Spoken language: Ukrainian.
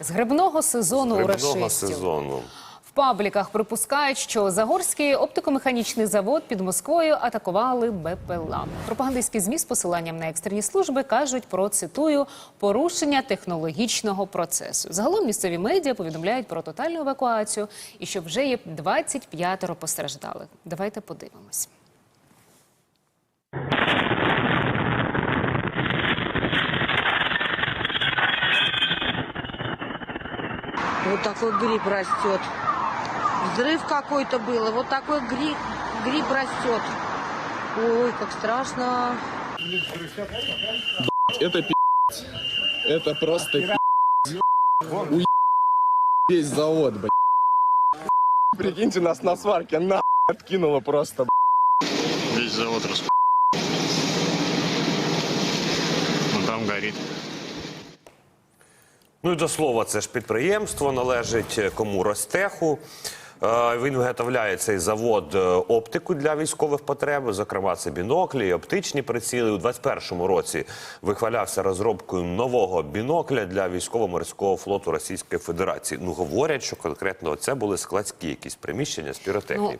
З грибного сезону у рашистів. сезону. В пабліках припускають, що Загорський оптикомеханічний завод під Москвою атакували БПЛА. Пропагандистські змі з посиланням на екстрені служби кажуть про цитую порушення технологічного процесу. Загалом місцеві медіа повідомляють про тотальну евакуацію і що вже є 25 постраждалих. Давайте подивимось. Вот такой гриб растет. Взрыв какой-то был, и вот такой гриб, гриб растет. Ой, как страшно. Это пи***ц. Это просто пи***ц. Весь завод, блядь. Прикиньте, нас на сварке на откинуло просто, блядь. Весь завод расп... Ну там горит. Ну і до слова, це ж підприємство належить е, кому Ростеху. Е, Він виготовляє цей завод е, оптику для військових потреб, зокрема, це біноклі, і оптичні приціли. У 21-му році вихвалявся розробкою нового бінокля для військово-морського флоту Російської Федерації. Ну говорять, що конкретно це були складські якісь приміщення з піротехнікою.